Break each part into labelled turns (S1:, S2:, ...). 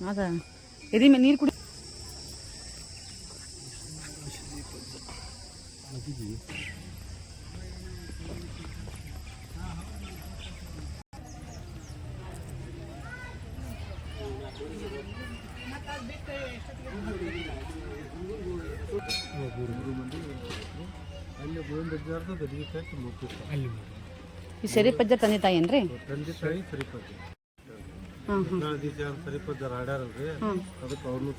S1: ಹೌದಾ? ಎದಿ ಮೇಲೆ ನೀರು ಕುಡಿ ಈ ಸರಿ ಪಜ್ಜ ತಂದೆ ತಾಯಿ ಏನ್ರಿ?
S2: ತಂದೆ ತಾಯಿ ಸರಿ
S1: ಹಾಂ
S2: ಆಡ್ಯಾರಲ್ರಿ ಅದಕ್ಕೆ ಅವ್ರನ್ನೂ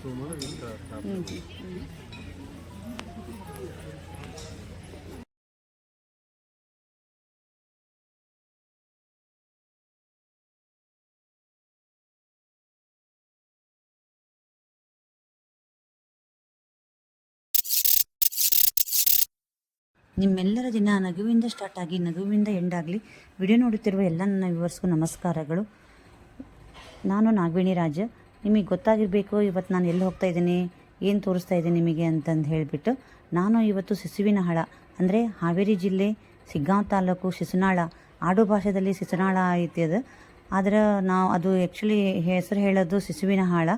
S3: ನಿಮ್ಮೆಲ್ಲರ ದಿನ ನಗುವಿಂದ ಸ್ಟಾರ್ಟ್ ಆಗಿ ನಗುವಿಂದ ಎಂಡ್ ಆಗಲಿ. ವಿಡಿಯೋ ನೋಡುತ್ತಿರುವ ಎಲ್ಲ ನನ್ನ ವ್ಯೂವರ್ಸ್ಗೂ ನಮಸ್ಕಾರಗಳು. ನಾನು ನಾಗವೇಣಿ ರಾಜ. ನಿಮಗೆ ಗೊತ್ತಾಗಿರಬೇಕು, ಇವತ್ತು ನಾನು ಎಲ್ಲಿ ಹೋಗ್ತಾ ಇದ್ದೀನಿ, ಏನು ತೋರಿಸ್ತಾ ಇದ್ದೀನಿ ನಿಮಗೆ ಅಂತಂದು ಹೇಳಿಬಿಟ್ಟು, ನಾನು ಇವತ್ತು ಸಿಸುವಿನ ಹಳ ಅಂದರೆ ಹಾವೇರಿ ಜಿಲ್ಲೆ, ಸಿಗ್ಗಾಂವ್ ತಾಲೂಕು ಶಿಸುನಾಳ ಆಡು ಭಾಷೆಯಲ್ಲಿ ಐತಿ ಅದು. ಆದ್ರೆ ನಾವು ಅದು ಆ್ಯಕ್ಚುಲಿ ಹೆಸರು ಹೇಳೋದು ಶಿಶುವಿನ ಹಾಳ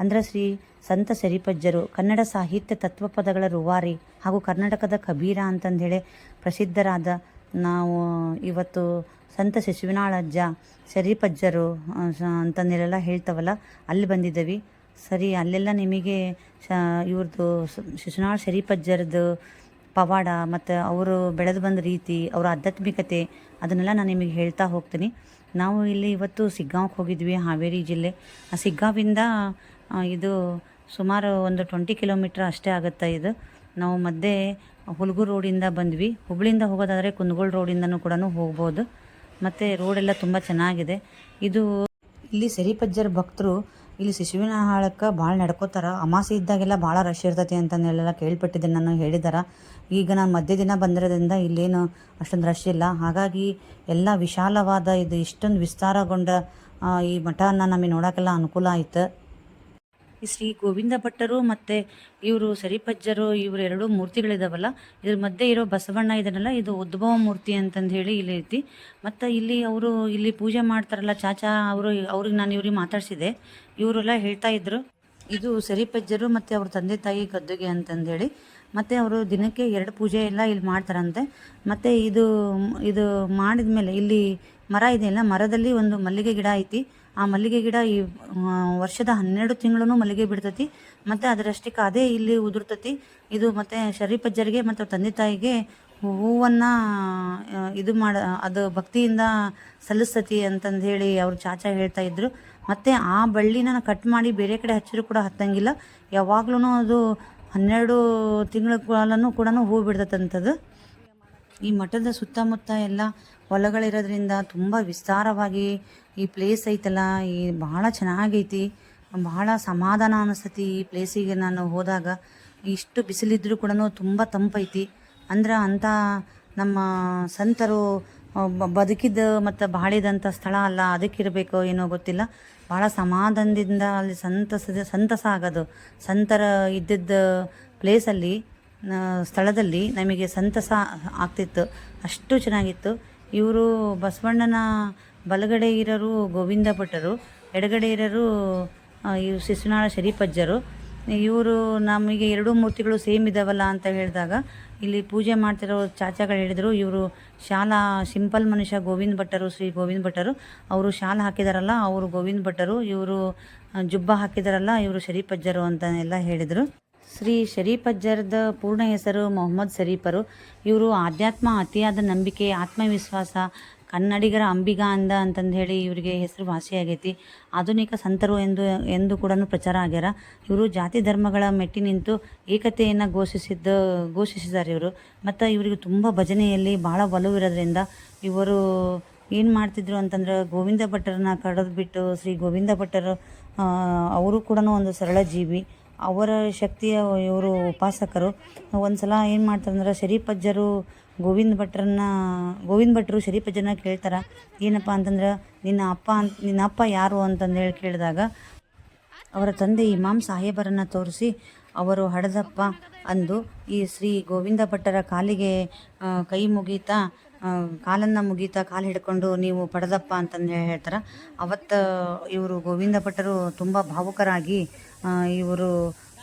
S3: ಅಂದ್ರೆ ಶ್ರೀ ಸಂತ ಸರಿಪಜ್ಜರು, ಕನ್ನಡ ಸಾಹಿತ್ಯ ತತ್ವಪದಗಳ ರೂವಾರಿ ಹಾಗೂ ಕರ್ನಾಟಕದ ಕಬೀರ ಅಂತಂದೇಳಿ ಪ್ರಸಿದ್ಧರಾದ ನಾವು ಇವತ್ತು ಸಂತ ಶಿಶುವಿನಾಳಜ್ಜ ಸರಿಪಜ್ಜರು ಶರೀಫಜ್ಜರು ಹೇಳ್ತವಲ್ಲ, ಅಲ್ಲಿ ಬಂದಿದ್ದೀವಿ. ಸರಿ, ಅಲ್ಲೆಲ್ಲ ನಿಮಗೆ ಶ, ಇವ್ರದ್ದು ಶಿಶುನಾಳ ಶಿಶುನಾಳ್ ಶರೀಪಜ್ಜರದ್ದು ಪವಾಡ ಮತ್ತು ಅವರು ಬೆಳೆದು ಬಂದ ರೀತಿ, ಅವರ ಆಧ್ಯಾತ್ಮಿಕತೆ, ಅದನ್ನೆಲ್ಲ ನಾನು ನಿಮಗೆ ಹೇಳ್ತಾ ಹೋಗ್ತೀನಿ. ನಾವು ಇಲ್ಲಿ ಇವತ್ತು ಸಿಗ್ಗಾಂವ್ಗೆ ಹೋಗಿದ್ವಿ, ಹಾವೇರಿ ಜಿಲ್ಲೆ. ಆ ಸಿಗ್ಗಾವಿಂದ ಇದು ಸುಮಾರು ಒಂದು ಟ್ವೆಂಟಿ ಕಿಲೋಮೀಟ್ರ್ ಅಷ್ಟೇ ಆಗುತ್ತೆ ಇದು. ನಾವು ಮಧ್ಯೆ ಹುಲ್ಗೂರು ರೋಡಿಂದ ಬಂದ್ವಿ. ಹುಬ್ಳಿಯಿಂದ ಹೋಗೋದಾದರೆ ಕುಂದಗೋಳ ರೋಡಿಂದನೂ ಕೂಡ ಹೋಗ್ಬೋದು. ಮತ್ತು ರೋಡೆಲ್ಲ ತುಂಬ ಚೆನ್ನಾಗಿದೆ. ಇದು ಇಲ್ಲಿ ಸರಿಪಜ್ಜರ್ ಭಕ್ತರು ಇಲ್ಲಿ ಶಿಶುವಿನ ಹಾಳಕ್ಕೆ ಭಾಳ ನಡ್ಕೋತಾರೆ. ಅಮಾಸೆ ಇದ್ದಾಗೆಲ್ಲ ಭಾಳ ರಶ್ ಇರ್ತೈತಿ ಅಂತಂದೆಲ್ಲ ಕೇಳ್ಪಟ್ಟಿದ್ದೆ ನಾನು ಹೇಳಿದಾರ. ಈಗ ನಾನು ಮಧ್ಯ ದಿನ ಬಂದಿರೋದ್ರಿಂದ ಇಲ್ಲೇನು ಅಷ್ಟೊಂದು ರಶ್ ಇಲ್ಲ. ಹಾಗಾಗಿ ಎಲ್ಲ ವಿಶಾಲವಾದ ಇದು ಇಷ್ಟೊಂದು ವಿಸ್ತಾರಗೊಂಡ ಈ ಮಠನ ನಮಗೆ ನೋಡೋಕ್ಕೆಲ್ಲ ಅನುಕೂಲ ಆಯ್ತು. ಈ ಶ್ರೀ ಗೋವಿಂದ ಭಟ್ಟರು ಮತ್ತು ಇವರು ಸರಿಪಜ್ಜರು, ಇವರು ಎರಡು ಮೂರ್ತಿಗಳಿದಾವಲ್ಲ, ಇದ್ರ ಮಧ್ಯೆ ಇರೋ ಬಸವಣ್ಣ ಇದನ್ನೆಲ್ಲ ಇದು ಉದ್ಭವ ಮೂರ್ತಿ ಅಂತಂದು ಹೇಳಿ ಇಲ್ಲಿ ಐತಿ. ಮತ್ತು ಇಲ್ಲಿ ಅವರು ಇಲ್ಲಿ ಪೂಜೆ ಮಾಡ್ತಾರಲ್ಲ, ಚಾಚಾ ಅವರು, ಅವ್ರಿಗೆ ನಾನು ಇವ್ರಿಗೆ ಮಾತಾಡಿಸಿದೆ. ಇವರೆಲ್ಲ ಹೇಳ್ತಾ ಇದ್ರು, ಇದು ಸರಿಪಜ್ಜರು ಮತ್ತು ಅವ್ರ ತಂದೆ ತಾಯಿ ಗದ್ದುಗೆ ಅಂತಂದೇಳಿ ಮತ್ತು ಅವರು ದಿನಕ್ಕೆ ಎರಡು ಪೂಜೆ ಎಲ್ಲ ಇಲ್ಲಿ ಮಾಡ್ತಾರಂತೆ. ಮತ್ತು ಇದು ಇದು ಮಾಡಿದ ಮೇಲೆ ಇಲ್ಲಿ ಮರ ಇದೆಯಲ್ಲ, ಮರದಲ್ಲಿ ಒಂದು ಮಲ್ಲಿಗೆ ಗಿಡ ಐತಿ. ಆ ಮಲ್ಲಿಗೆ ಗಿಡ ಈ ವರ್ಷದ ಹನ್ನೆರಡು ತಿಂಗಳೂ ಮಲ್ಲಿಗೆ ಬಿಡ್ತತಿ. ಮತ್ತು ಅದರಷ್ಟಕ್ಕೆ ಅದೇ ಇಲ್ಲಿ ಉದುರ್ತತಿ. ಇದು ಮತ್ತು ಶರೀಪಜ್ಜರಿಗೆ ಮತ್ತು ತಂದೆ ತಾಯಿಗೆ ಹೂವನ್ನು ಇದು ಮಾಡ, ಅದು ಭಕ್ತಿಯಿಂದ ಸಲ್ಲಿಸ್ತತಿ ಅಂತಂದು ಹೇಳಿ ಅವ್ರ ಚಾಚಾ ಹೇಳ್ತಾ ಇದ್ರು. ಮತ್ತು ಆ ಬಳ್ಳಿನ ಕಟ್ ಮಾಡಿ ಬೇರೆ ಕಡೆ ಹಚ್ಚಿದ್ರು ಕೂಡ ಹತ್ತಂಗಿಲ್ಲ. ಯಾವಾಗ್ಲೂ ಅದು ಹನ್ನೆರಡು ತಿಂಗಳ ಕಾಲನೂ ಕೂಡ ಹೂ ಬಿಡ್ತದಂಥದ್ದು ಈ ಮಠದ ಸುತ್ತಮುತ್ತ ಎಲ್ಲ ಹೊಲಗಳಿರೋದ್ರಿಂದ ತುಂಬ ವಿಸ್ತಾರವಾಗಿ ಈ ಪ್ಲೇಸ್ ಐತಲ್ಲ, ಈ ಭಾಳ ಚೆನ್ನಾಗೈತಿ. ಭಾಳ ಸಮಾಧಾನ ಅನಿಸ್ತತಿ ಈ ಪ್ಲೇಸಿಗೆ ನಾನು ಹೋದಾಗ. ಇಷ್ಟು ಬಿಸಿಲಿದ್ರೂ ಕೂಡ ತುಂಬ ತಂಪೈತಿ. ಅಂದ್ರೆ ಅಂಥ ನಮ್ಮ ಸಂತರು ಬದುಕಿದ ಮತ್ತು ಬಾಳಿದಂಥ ಸ್ಥಳ ಅಲ್ಲ, ಅದಕ್ಕಿರಬೇಕೋ ಏನೋ ಗೊತ್ತಿಲ್ಲ. ಭಾಳ ಸಮಾಧಾನದಿಂದ ಅಲ್ಲಿ ಸಂತಸದ, ಸಂತಸ ಆಗೋದು. ಸಂತರ ಇದ್ದಿದ್ದ ಪ್ಲೇಸಲ್ಲಿ ಸ್ಥಳದಲ್ಲಿ ನಮಗೆ ಸಂತಸ ಆಗ್ತಿತ್ತು. ಅಷ್ಟು ಚೆನ್ನಾಗಿತ್ತು. ಇವರು ಬಸವಣ್ಣನ ಬಲಗಡೆ ಇರೋರು ಗೋವಿಂದ ಭಟ್ಟರು ಎಡಗಡೆ ಇರೋರು ಇವ್ ಶಿಶುನಾಳ ಶರೀಪಜ್ಜರು. ಇವರು ನಮಗೆ ಎರಡೂ ಮೂರ್ತಿಗಳು ಸೇಮ್ ಇದಾವಲ್ಲ ಅಂತ ಹೇಳಿದಾಗ, ಇಲ್ಲಿ ಪೂಜೆ ಮಾಡ್ತಿರೋ ಚಾಚಾಗಳು ಹೇಳಿದರು, ಇವರು ಶಾಲಾ ಸಿಂಪಲ್ ಮನುಷ್ಯ ಗೋವಿಂದ ಭಟ್ಟರು ಶ್ರೀ ಗೋವಿಂದ ಭಟ್ಟರು ಅವರು ಶಾಲ ಹಾಕಿದಾರಲ್ಲ, ಅವರು ಗೋವಿಂದ ಭಟ್ಟರು ಇವರು ಜುಬ್ಬ ಹಾಕಿದಾರಲ್ಲ, ಇವರು ಶರೀಪಜ್ಜರು ಅಂತ ಎಲ್ಲ ಹೇಳಿದರು. ಶ್ರೀ ಶರೀಪಜ್ಜರದ ಪೂರ್ಣ ಹೆಸರು ಮೊಹಮ್ಮದ್ ಶರೀಫರು ಇವರು ಆಧ್ಯಾತ್ಮ ಅತಿಯಾದ ನಂಬಿಕೆ, ಆತ್ಮವಿಶ್ವಾಸ, ಕನ್ನಡಿಗರ ಅಂಬಿಗ ಅಂದ ಅಂತಂದು ಹೇಳಿ ಇವರಿಗೆ ಹೆಸರು ವಾಸಿಯಾಗೈತಿ. ಆಧುನಿಕ ಸಂತರು ಎಂದು ಎಂದು ಕೂಡ ಪ್ರಚಾರ ಆಗ್ಯಾರ. ಇವರು ಜಾತಿ ಧರ್ಮಗಳ ಮೆಟ್ಟಿ ನಿಂತು ಏಕತೆಯನ್ನು ಘೋಷಿಸಿದ್ದ ಘೋಷಿಸಿದ್ದಾರೆ ಇವರು. ಮತ್ತು ಇವರಿಗೆ ತುಂಬ ಭಜನೆಯಲ್ಲಿ ಭಾಳ ಒಲವಿರೋದ್ರಿಂದ ಇವರು ಏನು ಮಾಡ್ತಿದ್ರು ಅಂತಂದ್ರೆ ಗೋವಿಂದ ಭಟ್ಟರನ್ನ ಕಡಿದು ಬಿಟ್ಟು ಶ್ರೀ ಗೋವಿಂದ ಭಟ್ಟರು ಅವರು ಕೂಡ ಒಂದು ಸರಳ ಜೀವಿ. ಅವರ ಶಕ್ತಿಯ ಇವರು ಉಪಾಸಕರು. ಒಂದು ಸಲ ಏನು ಮಾಡ್ತಾರೆ ಅಂದ್ರೆ ಶರೀಪಜ್ಜರು ಗೋವಿಂದ ಭಟ್ರನ್ನ, ಗೋವಿಂದ ಭಟ್ರು ಶರೀಪಜ್ಜನ ಕೇಳ್ತಾರೆ. ಏನಪ್ಪ ಅಂತಂದ್ರೆ ನಿನ್ನ ಅಪ್ಪ ಅಂತ ನಿನ್ನ ಅಪ್ಪ ಯಾರು ಅಂತಂದೇಳಿ ಕೇಳಿದಾಗ ಅವರ ತಂದೆ ಇಮಾಮ್ ಸಾಹೇಬರನ್ನು ತೋರಿಸಿ ಅವರು ಹಡದಪ್ಪ ಅಂದು ಈ ಶ್ರೀ ಗೋವಿಂದ ಭಟ್ಟರ ಕಾಲಿಗೆ ಕೈ ಮುಗೀತಾ ಕಾಲನ್ನು ಮುಗೀತಾ ಕಾಲು ಹಿಡ್ಕೊಂಡು ನೀವು ಪಡೆದಪ್ಪ ಅಂತಂದು ಹೇಳ್ತಾರೆ. ಅವತ್ತು ಇವರು ಗೋವಿಂದ ಭಟ್ಟರು ತುಂಬ ಭಾವುಕರಾಗಿ ಇವರು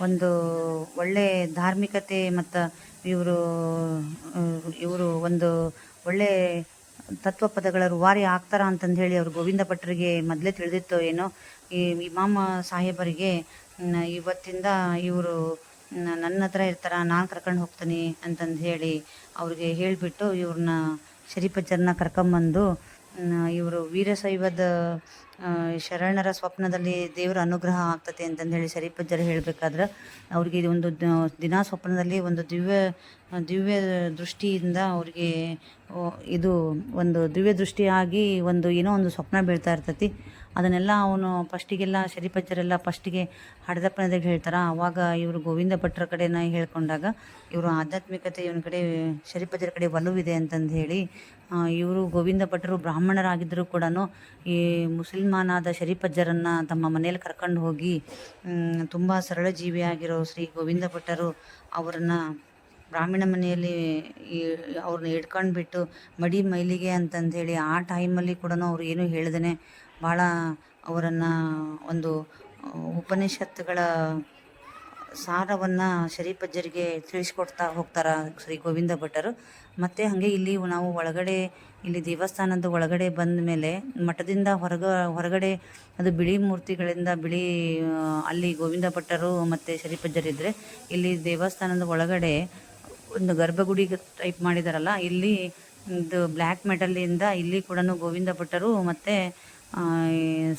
S3: ಒಂದು ಒಳ್ಳೆ ಧಾರ್ಮಿಕತೆ ಮತ್ತು ಇವರು ಇವರು ಒಂದು ಒಳ್ಳೆ ತತ್ವ ಪದಗಳ ರುವಾರಿ ಆಗ್ತಾರ ಅಂತಂದು ಹೇಳಿ ಅವರು ಗೋವಿಂದ ಭಟ್ಟರಿಗೆ ಮೊದಲೇ ತಿಳಿದಿತ್ತು ಏನೋ. ಈ ಇಮಾಮ ಸಾಹೇಬರಿಗೆ ಇವತ್ತಿಂದ ಇವರು ನನ್ನ ಹತ್ರ ಇರ್ತಾರ, ನಾನು ಕರ್ಕೊಂಡು ಹೋಗ್ತೀನಿ ಅಂತಂದು ಹೇಳಿ ಅವ್ರಿಗೆ ಹೇಳಿಬಿಟ್ಟು ಇವ್ರನ್ನ ಶರೀಫಜ್ಜರನ್ನ ಕರ್ಕೊಂಬಂದು ಇವರು ವೀರಶೈವದ ಶರಣರ ಸ್ವಪ್ನದಲ್ಲಿ ದೇವರ ಅನುಗ್ರಹ ಆಗ್ತತೆ ಅಂತಂದು ಹೇಳಿ ಶರೀಫಜ್ಜರು ಹೇಳಬೇಕಾದ್ರೆ ಅವ್ರಿಗೆ ಒಂದು ದಿನ ಸ್ವಪ್ನದಲ್ಲಿ ಒಂದು ದಿವ್ಯ ದಿವ್ಯ ದೃಷ್ಟಿಯಿಂದ ಅವ್ರಿಗೆ ಇದು ಒಂದು ದಿವ್ಯ ದೃಷ್ಟಿಯಾಗಿ ಒಂದು ಏನೋ ಒಂದು ಸ್ವಪ್ನ ಬೀಳ್ತಾ ಇರ್ತೈತಿ. ಅದನ್ನೆಲ್ಲ ಅವನು ಫಸ್ಟಿಗೆಲ್ಲ ಶರೀಫಜ್ಜರೆಲ್ಲ ಫಸ್ಟಿಗೆ ಹಡದಪ್ಪನದಾಗ ಹೇಳ್ತಾರೆ. ಅವಾಗ ಇವರು ಗೋವಿಂದ ಭಟ್ರ ಕಡೆನ ಹೇಳ್ಕೊಂಡಾಗ ಇವರು ಆಧ್ಯಾತ್ಮಿಕತೆ ಇವನ ಕಡೆ ಶರೀಫಜ್ಜರ ಕಡೆ ಒಲವಿದೆ ಅಂತಂದು ಹೇಳಿ ಇವರು ಗೋವಿಂದ ಭಟ್ರು ಬ್ರಾಹ್ಮಣರಾಗಿದ್ದರೂ ಕೂಡ ಈ ಮುಸಲ್ಮಾನಾದ ಶರೀಫಜ್ಜರನ್ನು ತಮ್ಮ ಮನೆಯಲ್ಲಿ ಕರ್ಕೊಂಡು ಹೋಗಿ ತುಂಬ ಸರಳ ಜೀವಿಯಾಗಿರೋ ಶ್ರೀ ಗೋವಿಂದ ಭಟ್ಟರು ಅವರನ್ನು ಬ್ರಾಹ್ಮಣ ಮನೆಯಲ್ಲಿ ಈ, ಅವ್ರನ್ನ ಹಿಡ್ಕೊಂಡ್ಬಿಟ್ಟು ಮಡಿ ಮೈಲಿಗೆ ಅಂತಂದೇಳಿ ಆ ಟೈಮಲ್ಲಿ ಕೂಡ ಅವ್ರು ಏನೂ ಹೇಳ್ದೇ ಭಾಳ ಅವರನ್ನು ಒಂದು ಉಪನಿಷತ್ತುಗಳ ಸಾರವನ್ನು ಶರೀಫಜ್ಜರಿಗೆ ತಿಳಿಸ್ಕೊಡ್ತಾ ಹೋಗ್ತಾರೆ ಶ್ರೀ ಗೋವಿಂದ ಭಟ್ಟರು. ಮತ್ತು ಹಾಗೆ ಇಲ್ಲಿ ನಾವು ಒಳಗಡೆ, ಇಲ್ಲಿ ದೇವಸ್ಥಾನದ ಒಳಗಡೆ ಬಂದ ಮೇಲೆ ಮಠದಿಂದ ಹೊರಗ, ಹೊರಗಡೆ ಅದು ಬಿಳಿ ಮೂರ್ತಿಗಳಿಂದ ಬಿಳಿ ಅಲ್ಲಿ ಗೋವಿಂದ ಭಟ್ಟರು ಮತ್ತು ಶರೀಫಜ್ಜರಿದ್ದರೆ ಇಲ್ಲಿ ದೇವಸ್ಥಾನದ ಒಳಗಡೆ ಒಂದು ಗರ್ಭಗುಡಿ ಟೈಪ್ ಮಾಡಿದಾರಲ್ಲ, ಇಲ್ಲಿ ಇದು ಬ್ಲ್ಯಾಕ್ ಮೆಟಲಿಂದ ಇಲ್ಲಿ ಕೂಡ ಗೋವಿಂದ ಭಟ್ಟರು ಮತ್ತು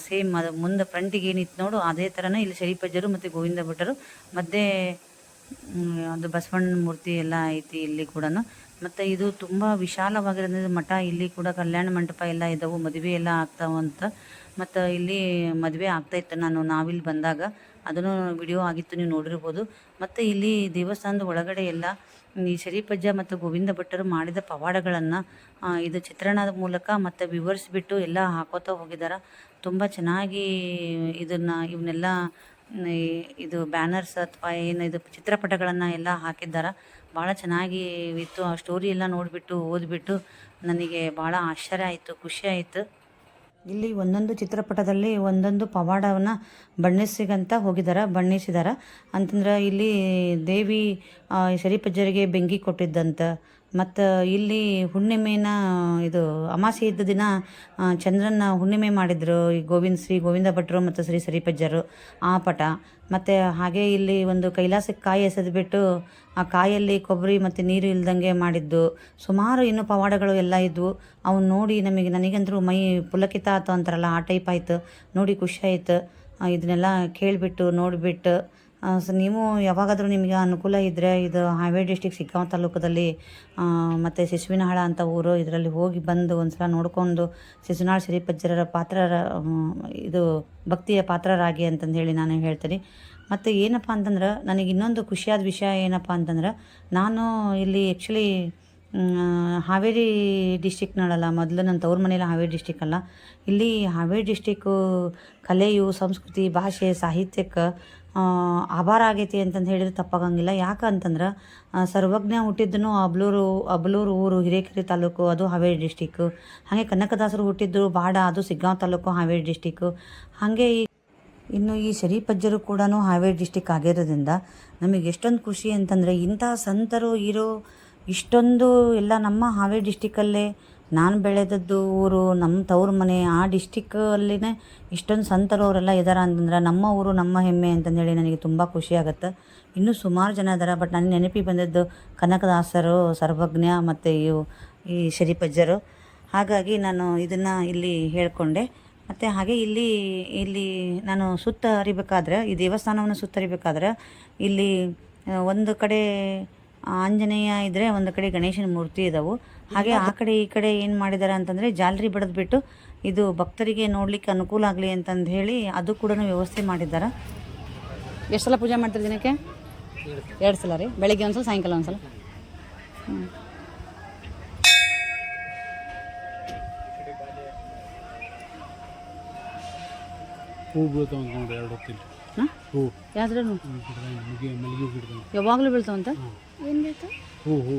S3: ಸೇಮ್ ಅದು ಮುಂದೆ ಫ್ರಂಟಿಗೆ ಏನಿತ್ತು ನೋಡು, ಅದೇ ಥರನೇ ಇಲ್ಲಿ ಶರೀಪಜ್ಜರು ಮತ್ತು ಗೋವಿಂದ ಭಟ್ಟರು ಮತ್ತೆ ಅದು ಬಸವಣ್ಣ ಮೂರ್ತಿ ಎಲ್ಲ ಐತಿ ಇಲ್ಲಿ ಕೂಡ ಮತ್ತು ಇದು ತುಂಬ ವಿಶಾಲವಾಗಿರೋದ್ರಿಂದ ಮಠ ಇಲ್ಲಿ ಕೂಡ ಕಲ್ಯಾಣ ಮಂಟಪ ಎಲ್ಲ ಇದ್ದಾವೆ ಮದುವೆ ಎಲ್ಲ ಆಗ್ತಾವಂತ. ಮತ್ತು ಇಲ್ಲಿ ಮದುವೆ ಆಗ್ತಾಯಿತ್ತು ನಾನು, ನಾವಿಲ್ಲಿ ಬಂದಾಗ. ಅದನ್ನು ವಿಡಿಯೋ ಆಗಿತ್ತು, ನೀವು ನೋಡಿರ್ಬೋದು. ಮತ್ತು ಇಲ್ಲಿ ದೇವಸ್ಥಾನದ ಒಳಗಡೆ ಎಲ್ಲ ಈ ಶರೀಫಜ್ಜ ಮತ್ತು ಗೋವಿಂದ ಭಟ್ಟರು ಮಾಡಿದ ಪವಾಡಗಳನ್ನು ಇದು ಚಿತ್ರಣದ ಮೂಲಕ ಮತ್ತು ವಿವರಿಸ್ಬಿಟ್ಟು ಎಲ್ಲ ಹಾಕೋತಾ ಹೋಗಿದ್ದಾರೆ ತುಂಬ ಚೆನ್ನಾಗಿ ಇದನ್ನು, ಇವನ್ನೆಲ್ಲ ಇದು ಬ್ಯಾನರ್ಸ್ ಅಥವಾ ಏನು ಇದು ಚಿತ್ರಪಟಗಳನ್ನು ಎಲ್ಲ ಹಾಕಿದ್ದಾರೆ. ಭಾಳ ಚೆನ್ನಾಗಿ ಇತ್ತು. ಆ ಸ್ಟೋರಿ ಎಲ್ಲ ನೋಡಿಬಿಟ್ಟು, ಓದಿಬಿಟ್ಟು ನನಗೆ ಭಾಳ ಆಶ್ಚರ್ಯ ಆಯಿತು, ಖುಷಿ ಆಯಿತು. ಇಲ್ಲಿ ಒಂದೊಂದು ಚಿತ್ರಪಟದಲ್ಲಿ ಒಂದೊಂದು ಪವಾಡವನ್ನು ಬಣ್ಣಿಸಿಗಂತ ಹೋಗಿದ್ದಾರೆ ಬಣ್ಣಿಸಿದ್ದಾರೆ ಅಂತಂದ್ರೆ ಇಲ್ಲಿ ದೇವಿ ಸರಿಪಜ್ಜರಿಗೆ ಬೆಂಕಿ ಕೊಟ್ಟಿದ್ದಂತ ಮತ್ತು ಇಲ್ಲಿ ಹುಣ್ಣಿಮೆನ ಇದು ಅಮಾಸೆ ಇದ್ದ ದಿನ ಚಂದ್ರನ ಹುಣ್ಣಿಮೆ ಮಾಡಿದ್ರು. ಈ ಗೋವಿಂದ, ಶ್ರೀ ಗೋವಿಂದ ಭಟ್ರು ಮತ್ತು ಶ್ರೀ ಸರಿಪಜ್ಜರು ಆ ಪಟ. ಮತ್ತು ಹಾಗೆ ಇಲ್ಲಿ ಒಂದು ಕೈಲಾಸಕ್ಕೆ ಕಾಯಿ ಎಸೆದ್ಬಿಟ್ಟು, ಆ ಕಾಯಲ್ಲಿ ಕೊಬ್ಬರಿ ಮತ್ತು ನೀರು ಇಲ್ದಂಗೆ ಮಾಡಿದ್ದು. ಸುಮಾರು ಇನ್ನೂ ಪವಾಡಗಳು ಎಲ್ಲ ಇದ್ವು. ಅವನು ನೋಡಿ ನಮಗೆ ನನಗಂತರೂ ಮೈ ಪುಲಕಿತ ಆತು ಅಂತಾರಲ್ಲ, ಆ ಟೈಪ್ ಆಯಿತು. ನೋಡಿ ಖುಷಿ ಆಯ್ತು. ಇದನ್ನೆಲ್ಲ ಕೇಳಿಬಿಟ್ಟು, ನೋಡಿಬಿಟ್ಟು ಸೊ ನೀವು ಯಾವಾಗಾದರೂ ನಿಮಗೆ ಅನುಕೂಲ ಇದ್ದರೆ ಇದು ಹಾವೇರಿ ಡಿಸ್ಟಿಕ್ ಸಿಕ್ಕಾವ ತಾಲೂಕದಲ್ಲಿ ಮತ್ತು ಶಿಶುವಿನಹಾಳ ಅಂತ ಊರು ಇದರಲ್ಲಿ ಹೋಗಿ ಬಂದು ಒಂದು ಸಲ ನೋಡ್ಕೊಂಡು ಶಿಶುನಾಳ ಶ್ರೀಪಜ್ಜರರ ಪಾತ್ರ ಇದು ಭಕ್ತಿಯ ಪಾತ್ರರಾಗಿ ಅಂತಂದು ಹೇಳಿ ನಾನು ಹೇಳ್ತೀನಿ. ಮತ್ತು ಏನಪ್ಪ ಅಂತಂದ್ರೆ ನನಗೆ ಇನ್ನೊಂದು ಖುಷಿಯಾದ ವಿಷಯ ಏನಪ್ಪ ಅಂತಂದ್ರೆ ನಾನು ಇಲ್ಲಿ ಆ್ಯಕ್ಚುಲಿ ಹಾವೇರಿ ಡಿಸ್ಟಿಕ್ನಳಲ್ಲ ಮೊದಲು ನನ್ನ ತವ್ರ ಮನೇಲಿ ಹಾವೇರಿ ಡಿಸ್ಟಿಕ್ ಅಲ್ಲ. ಇಲ್ಲಿ ಹಾವೇರಿ ಡಿಸ್ಟಿಕ್ಕು ಕಲೆಯು, ಸಂಸ್ಕೃತಿ, ಭಾಷೆ, ಸಾಹಿತ್ಯಕ್ಕೆ ಆಭಾರ ಆಗೈತಿ ಅಂತಂದು ಹೇಳಿದ್ರೆ ತಪ್ಪಾಗಂಗಿಲ್ಲ. ಯಾಕಂತಂದ್ರೆ ಸರ್ವಜ್ಞ ಹುಟ್ಟಿದ್ದನು ಅಬ್ಲೂರು ಅಬ್ಲೂರು ಊರು, ಹಿರೇಕೆರೆ ತಾಲೂಕು, ಅದು ಹಾವೇರಿ ಡಿಸ್ಟಿಕ್ಕು ಹಾಗೆ ಕನಕದಾಸರು ಹುಟ್ಟಿದ್ದು ಬಾಡ, ಅದು ಸಿಗ್ಗಾಂವ್ ತಾಲೂಕು, ಹಾವೇರಿ ಡಿಸ್ಟಿಕ್ಕು ಹಾಗೆ ಈ ಇನ್ನು ಈ ಶರೀಫಜ್ಜರು ಕೂಡ ಹಾವೇರಿ ಡಿಸ್ಟಿಕ್ ಆಗಿರೋದ್ರಿಂದ ನಮಗೆ ಎಷ್ಟೊಂದು ಖುಷಿ ಅಂತಂದರೆ ಇಂಥ ಸಂತರು, ಇರೋ ಇಷ್ಟೊಂದು ಎಲ್ಲ ನಮ್ಮ ಹಾವೇರಿ ಡಿಸ್ಟಿಕ್ಕಲ್ಲೇ ನಾನು ಬೆಳೆದದ್ದು ಊರು ನಮ್ಮ ತವ್ರ ಮನೆ, ಆ ಡಿಸ್ಟಿಕ್ಕಲ್ಲಿನೇ ಇಷ್ಟೊಂದು ಸಂತರು ಅವರೆಲ್ಲ ಇದ್ದಾರೆ ಅಂತಂದ್ರೆ ನಮ್ಮ ಊರು, ನಮ್ಮ ಹೆಮ್ಮೆ ಅಂತಂದೇಳಿ ನನಗೆ ತುಂಬ ಖುಷಿ ಆಗುತ್ತೆ. ಇನ್ನೂ ಸುಮಾರು ಜನ ಇದ್ದಾರೆ ಬಟ್ ನನ್ನ ನೆನಪಿಗೆ ಬಂದಿದ್ದು ಕನಕದಾಸರು, ಸರ್ವಜ್ಞ ಮತ್ತು ಇವು, ಈ ಶರೀಫಜ್ಜರು ಹಾಗಾಗಿ ನಾನು ಇದನ್ನು ಇಲ್ಲಿ ಹೇಳಿಕೊಂಡೆ. ಮತ್ತು ಹಾಗೆ ಇಲ್ಲಿ ಇಲ್ಲಿ ನಾನು ಸುತ್ತ ಹರಿಬೇಕಾದ್ರೆ ಈ ದೇವಸ್ಥಾನವನ್ನು ಸುತ್ತರಿಬೇಕಾದ್ರೆ, ಇಲ್ಲಿ ಒಂದು ಕಡೆ ಆಂಜನೇಯ ಇದ್ದರೆ ಒಂದು ಕಡೆ ಗಣೇಶನ ಮೂರ್ತಿ ಇದಾವೆ ಹಾಗೆ ಆ ಕಡೆ ಈ ಕಡೆ ಏನು ಮಾಡಿದ್ದಾರೆ ಅಂತಂದರೆ ಜಾಲರಿ ಬಿಡದ್ಬಿಟ್ಟು ಇದು ಭಕ್ತರಿಗೆ ನೋಡಲಿಕ್ಕೆ ಅನುಕೂಲ ಆಗಲಿ ಅಂತಂದು ಹೇಳಿ ಅದು ಕೂಡ ವ್ಯವಸ್ಥೆ ಮಾಡಿದ್ದಾರೆ
S1: ಎಷ್ಟು ಸಲ ಪೂಜೆ ಮಾಡ್ತಾರೆ ದಿನಕ್ಕೆ ಎರಡು ಸಲ ರೀ ಬೆಳಿಗ್ಗೆ ಒಂದು ಸಲ ಸಾಯಂಕಾಲ ಒಂದು ಸಲ ಹ್ಞೂ
S2: ಹೂ ಬೀಳ್ತಾವೆ ನೋಡಿ ಎರಡು ಹೊತ್ತಿಲ್ಲ
S1: ಹಾಂ? ಯಾವ್ದ್ರೂ
S2: ಗಿಡದ
S1: ಯಾವಾಗಲೂ ಬೀಳ್ತಾವಂತ
S2: ಹೂ ಹೂ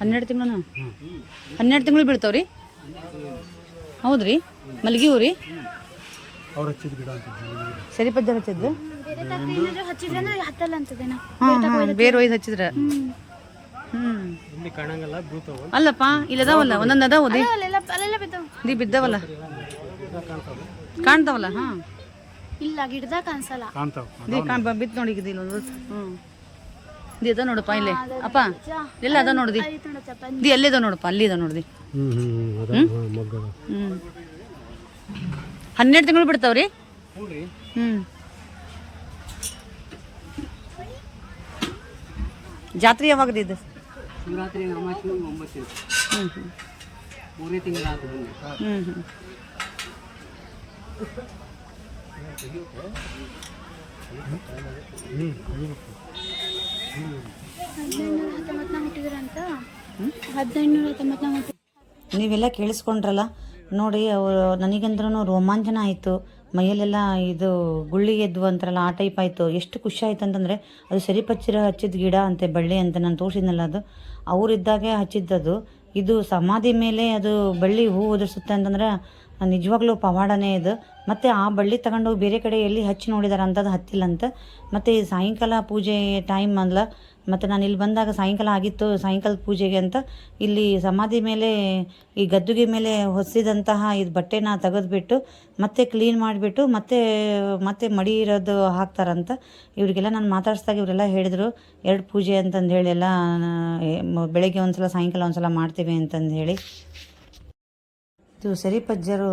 S1: ಹನ್ನೆರಡು ತಿಂಗಳು ಹನ್ನೆರಡು ತಿಂಗಳು ಬೀಳ್ತಾವ್ರಿ ಹೌದ್ರಿ? ಮಲ್ಗಿ ಹೂ ರೀ. ಸರಿ ಪದ್ಯ ಹಚ್ಚಿದ್ದು?
S4: ಬೇರೆ
S1: ಒಯ್ದು ಹಚ್ಚಿದ್ರ? ಅಲ್ಲಪ್ಪ ಇಲ್ಲ ಅದಾವಲ್ಲ ಒಂದೊಂದು ಅದಾವ ಬಿದ್ದಾವಲ್ಲ? ಕಾಣ್ತಾವಲ್ಲ ಹಾಂ.
S4: ಇಲ್ಲ ಗಿಡದಾಗ ಕಾಣಿಸಲ್ಲ.
S2: ಕಾಣ್ತಾವ.
S1: ದಿ ಕಾಣ್ ಬಿತ್ತು ನೋಡಿ ಇದು ಇಲ್ಲೊಂದು ಹ್ಞೂ ದಿ ಅದ ನೋಡಪ್ಪ ಇಲ್ಲೇ. ಅಪ್ಪ ಎಲ್ಲ ಅದ ನೋಡ್ದಿ? ದಿ ಅಲ್ಲೇ. ಅದ ನೋಡಪ್ಪ ಅಲ್ಲಿ ಅದ ನೋಡ್ದಿ.
S2: ಹ್ಮ್ ಹ್ಞೂ ಹ್ಞೂ ಅದ ಹಾಂ ಮೊಗ್ಗದ
S1: ಹನ್ನೆರಡು ತಿಂಗಳು ಬಿಡ್ತಾವ್ರಿ?
S2: ಹ್ಮ್. ರೀ
S1: ಹ್ಞೂ ಜಾತ್ರೆ ಯಾವಾಗ ಇದು?
S5: ಶಿವರಾತ್ರಿ ಅಮಾವಾಸ್ಯೆ ಒಂಬತ್ತು
S1: ಹ್ಮ್
S5: ಮೂರೇ ತಿಂಗಳಾದ
S1: ಹ್ಞೂ ಹ್ಞೂ
S3: ನೀವೆಲ್ಲ ಕೇಳಿಸ್ಕೊಂಡ್ರಲ್ಲ? ನೋಡಿ, ಅವರು ನನಗಂದ್ರೂ ರೋಮಾಂಚನ ಆಯಿತು. ಮೈಯಲ್ಲೆಲ್ಲ ಇದು ಗುಳ್ಳಿ ಎದ್ದು ಅಂತಾರಲ್ಲ, ಆ ಟೈಪ್ ಆಯಿತು. ಎಷ್ಟು ಖುಷಿ ಆಯ್ತು ಅಂತಂದರೆ, ಅದು ಸರಿಪಚ್ಚಿರ ಹಚ್ಚಿದ ಗಿಡ ಅಂತೆ, ಬಳ್ಳಿ ಅಂತ ನಾನು ತೋರಿಸಿದ್ನಲ್ಲ ಅದು. ಅವರಿದ್ದಾಗೆ ಹಚ್ಚಿದ್ದದು. ಇದು ಸಮಾಧಿ ಮೇಲೆ ಅದು ಬಳ್ಳಿ ಹೂ ಉದುರಿಸುತ್ತೆ ಅಂತಂದ್ರೆ ನಿಜವಾಗ್ಲೂ ಪವಾಡನೇ ಇದು. ಮತ್ತು ಆ ಬಳ್ಳಿ ತಗೊಂಡೋಗಿ ಬೇರೆ ಕಡೆ ಎಲ್ಲಿ ಹಚ್ಚಿ ನೋಡಿದಾರೆ ಅಂಥದ್ದು ಹತ್ತಿಲ್ಲಂತ. ಮತ್ತು ಸಾಯಂಕಾಲ ಪೂಜೆ ಟೈಮ್ ಅಲ್ಲ ಮತ್ತು ನಾನು ಇಲ್ಲಿ ಬಂದಾಗ ಸಾಯಂಕಾಲ ಆಗಿತ್ತು ಸಾಯಂಕಾಲದ ಪೂಜೆಗೆ ಅಂತ. ಇಲ್ಲಿ ಸಮಾಧಿ ಮೇಲೆ, ಈ ಗದ್ದುಗೆ ಮೇಲೆ ಹೊಸಿದಂತಹ ಇದು ಬಟ್ಟೆನ ತೆಗೆದುಬಿಟ್ಟು, ಮತ್ತೆ ಕ್ಲೀನ್ ಮಾಡಿಬಿಟ್ಟು, ಮತ್ತೆ ಮತ್ತೆ ಮಡಿ ಇರೋದು ಹಾಕ್ತಾರಂತ. ಇವರಿಗೆಲ್ಲ ನಾನು ಮಾತಾಡ್ಸ್ದಾಗ ಇವರೆಲ್ಲ ಹೇಳಿದರು, ಎರಡು ಪೂಜೆ ಅಂತಂದು ಹೇಳಿ, ಎಲ್ಲ ಬೆಳಗ್ಗೆ ಒಂದು ಸಲ ಸಾಯಂಕಾಲ ಒಂದು ಸಲ ಮಾಡ್ತೀವಿ ಅಂತಂದು ಹೇಳಿ. ಇದು ಸರಿಪಜ್ಜರು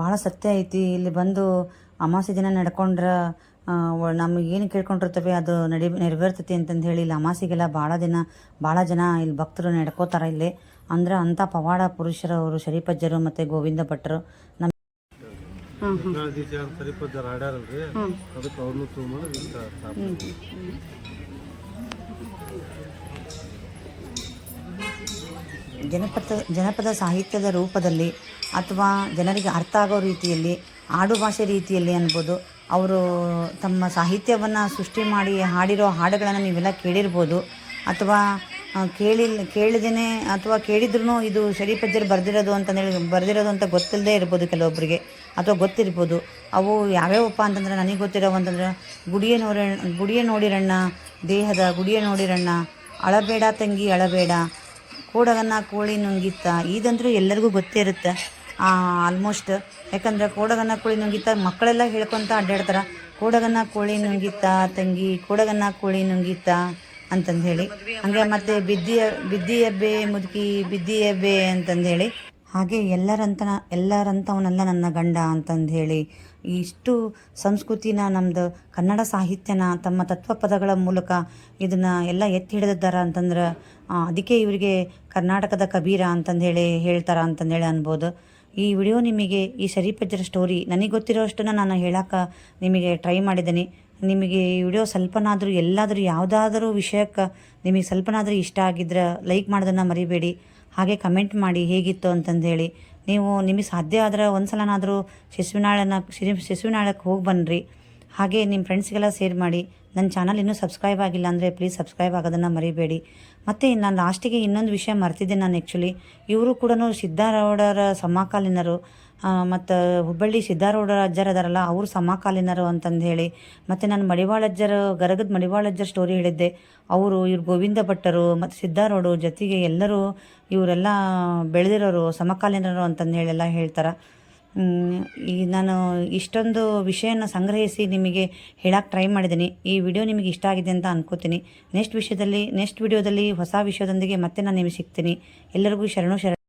S3: ಭಾಳ ಸತ್ಯ ಐತಿ. ಇಲ್ಲಿ ಬಂದು ಅಮಾಸೆ ದಿನ ನಡ್ಕೊಂಡ್ರೆ ನಮಗೇನು ಏನು ಕೇಳ್ಕೊಂಡಿರ್ತೇವೆ ಅದು ನಡಿ ನೆರವೇರ್ತೈತಿ ಅಂತಂದು ಹೇಳಿ ಇಲ್ಲಿ ಅಮಾಸೆಗೆಲ್ಲ ಭಾಳ ದಿನ ಭಾಳ ಜನ ಇಲ್ಲಿ ಭಕ್ತರು ನಡ್ಕೋತಾರೆ ಇಲ್ಲಿ. ಅಂದ್ರೆ ಅಂಥ ಪವಾಡ ಪುರುಷರವರು ಅವರು ಶರೀಪಜ್ಜರು ಮತ್ತು ಗೋವಿಂದ ಭಟ್ರು. ನಮ್ಮ
S1: ಹಾಂ ಹಾಂ.
S3: ಜನಪದ ಜನಪದ ಸಾಹಿತ್ಯದ ರೂಪದಲ್ಲಿ ಅಥವಾ ಜನರಿಗೆ ಅರ್ಥ ಆಗೋ ರೀತಿಯಲ್ಲಿ ಆಡುಭಾಷೆ ರೀತಿಯಲ್ಲಿ ಅನ್ಬೋದು, ಅವರು ತಮ್ಮ ಸಾಹಿತ್ಯವನ್ನು ಸೃಷ್ಟಿ ಮಾಡಿ ಹಾಡಿರೋ ಹಾಡುಗಳನ್ನು ನೀವೆಲ್ಲ ಕೇಳಿರ್ಬೋದು. ಅಥವಾ ಕೇಳಿಲ್ಲ ಕೇಳಿಲ್, ಕೇಳಿದೇನೆ ಅಥವಾ ಕೇಳಿದ್ರು ಇದು ಶರೀಪಜ್ಜರು ಬರೆದಿರೋದು ಅಂತಂದೇಳಿ ಬರೆದಿರೋದು ಅಂತ ಗೊತ್ತಿಲ್ಲದೆ ಇರ್ಬೋದು ಕೆಲವೊಬ್ಬರಿಗೆ ಅಥವಾ ಗೊತ್ತಿರ್ಬೋದು. ಅವು ಯಾವ್ಯಾವಪ್ಪ ಅಂತಂದ್ರೆ ನನಗೆ ಗೊತ್ತಿರೋ ಅಂತಂದ್ರೆ, ಗುಡಿಯ ನೋಡಿ ಗುಡಿಯ ನೋಡಿರಣ್ಣ, ದೇಹದ ಗುಡಿಯ ನೋಡಿರಣ್ಣ, ಅಳಬೇಡ ತಂಗಿ ಅಳಬೇಡ ಕೋಡಗನ್ನ ಕೋಳಿ ನುಂಗಿತ್ತ. ಇದಂತೂ ಎಲ್ಲರಿಗೂ ಗೊತ್ತೇ ಇರುತ್ತೆ. ಆಲ್ಮೋಸ್ಟ್ ಯಾಕಂದರೆ ಕೋಡಗನ್ನ ಕೋಳಿ ನುಂಗಿತ್ತ. ಮಕ್ಕಳೆಲ್ಲ ಹೇಳ್ಕೊತ ಅಡ್ಡಾಡ್ತಾರೆ. ಕೋಡಗನ್ನ ಕೋಳಿ ನುಂಗಿತ್ತ, ತಂಗಿ, ಕೋಡಗನ್ನ ಕೋಳಿ ನುಂಗಿತ್ತ ಅಂತಂದು ಹೇಳಿ ಹಂಗೆ ಮತ್ತೆ ಬಿದ್ದಿಯ ಬಿದ್ದಿ ಎಬ್ಬೆ, ಮುದುಕಿ, ಬಿದ್ದಿ ಎಬ್ಬೆ ಅಂತಂದು ಹೇಳಿ ಹಾಗೆ ಎಲ್ಲರಂತ ಎಲ್ಲರಂಥವನ್ನೆಲ್ಲ ನನ್ನ ಗಂಡ ಅಂತಂದು ಹೇಳಿ ಇಷ್ಟು ಸಂಸ್ಕೃತಿನ ನಮ್ಮದು ಕನ್ನಡ ಸಾಹಿತ್ಯನ, ತಮ್ಮ ತತ್ವಪದಗಳ ಮೂಲಕ ಇದನ್ನು ಎಲ್ಲ ಎತ್ತಿ ಹಿಡಿದಿದ್ದಾರೆ ಅಂತಂದ್ರೆ ಅದಕ್ಕೆ ಇವರಿಗೆ ಕರ್ನಾಟಕದ ಕಬೀರ ಅಂತಂದು ಹೇಳಿ ಹೇಳ್ತಾರ ಅಂತಂದೇಳಿ ಅನ್ಬೋದು. ಈ ವಿಡಿಯೋ ನಿಮಗೆ, ಈ ಶರೀಫಜ್ಜರ ಸ್ಟೋರಿ ನನಗೆ ಗೊತ್ತಿರೋಷ್ಟನ್ನು ನಾನು ಹೇಳಕ್ಕೆ ನಿಮಗೆ ಟ್ರೈ ಮಾಡಿದ್ದೀನಿ ನಿಮಗೆ ಈ ವಿಡಿಯೋ ಸ್ವಲ್ಪನಾದರೂ, ಎಲ್ಲಾದರೂ ಯಾವುದಾದ್ರೂ ವಿಷಯಕ್ಕೆ ನಿಮಗೆ ಸ್ವಲ್ಪನಾದರೂ ಇಷ್ಟ ಆಗಿದ್ರೆ ಲೈಕ್ ಮಾಡೋದನ್ನು ಮರಿಬೇಡಿ. ಹಾಗೆ ಕಮೆಂಟ್ ಮಾಡಿ ಹೇಗಿತ್ತು ಅಂತಂದು ಹೇಳಿ ನೀವು ನಿಮಗೆ ಸಾಧ್ಯ ಆದ್ರೆ ಒಂದು ಸಲನಾದರೂ ಶಿಶುವಿನಾಳನ, ಶಿಶು, ಶಿಶುವಿನಾಳಕ್ಕೆ ಹೋಗಿ ಬನ್ನಿರಿ ಹಾಗೆ ನಿಮ್ಮ ಫ್ರೆಂಡ್ಸ್ಗೆಲ್ಲ ಶೇರ್ ಮಾಡಿ. ನನ್ನ ಚಾನಲ್ ಇನ್ನೂ ಸಬ್ಸ್ಕ್ರೈಬ್ ಆಗಿಲ್ಲ ಅಂದರೆ ಪ್ಲೀಸ್ ಸಬ್ಸ್ಕ್ರೈಬ್ ಆಗೋದನ್ನು ಮರಿಬೇಡಿ. ಮತ್ತು ನಾನು ಲಾಸ್ಟಿಗೆ ಇನ್ನೊಂದು ವಿಷಯ ಮರ್ತಿದ್ದೆ ನಾನು ಆ್ಯಕ್ಚುಲಿ ಇವರು ಕೂಡ ಸಿದ್ಧಾರೂಢರ ಸಮಕಾಲೀನರು. ಮತ್ತು ಹುಬ್ಬಳ್ಳಿ ಸಿದ್ಧಾರೌಡರ ಅಜ್ಜರ ಅದಾರಲ್ಲ ಅವರು ಸಮಕಾಲೀನರು ಅಂತಂದು ಹೇಳಿ ಮತ್ತು ನಾನು ಮಡಿವಾಳಜ್ಜರ ಗರಗದ ಮಡಿವಾಳಜ್ಜರ ಸ್ಟೋರಿ ಹೇಳಿದ್ದೆ. ಅವರು ಇವ್ರು ಗೋವಿಂದ ಭಟ್ಟರು ಮತ್ತು ಸಿದ್ಧಾರೂಢರು ಜೊತೆಗೆ ಎಲ್ಲರೂ ಇವರೆಲ್ಲ ಬೆಳೆದಿರೋರು ಸಮಕಾಲೀನರು ಅಂತಂದು ಹೇಳೆಲ್ಲ ಹೇಳ್ತಾರೆ. ಮ್, ಈ ನಾನು ಇಷ್ಟೊಂದು ವಿಷಯನ ಸಂಗ್ರಹಿಸಿ ನಿಮಗೆ ಹೇಳಕ್ಕೆ ಟ್ರೈ ಮಾಡಿದ್ದೀನಿ ಈ ವಿಡಿಯೋ ನಿಮಗೆ ಇಷ್ಟ ಆಗಿದೆ ಅಂತ ಅನ್ಕೋತೀನಿ. ನೆಕ್ಸ್ಟ್ ವಿಷಯದಲ್ಲಿ ನೆಕ್ಸ್ಟ್ ವಿಡಿಯೋದಲ್ಲಿ ಹೊಸ ವಿಷಯದೊಂದಿಗೆ ಮತ್ತೆ ನಾನು ನಿಮಗೆ ಸಿಗ್ತೀನಿ. ಎಲ್ಲರಿಗೂ ಶರಣು, ಶರಣ.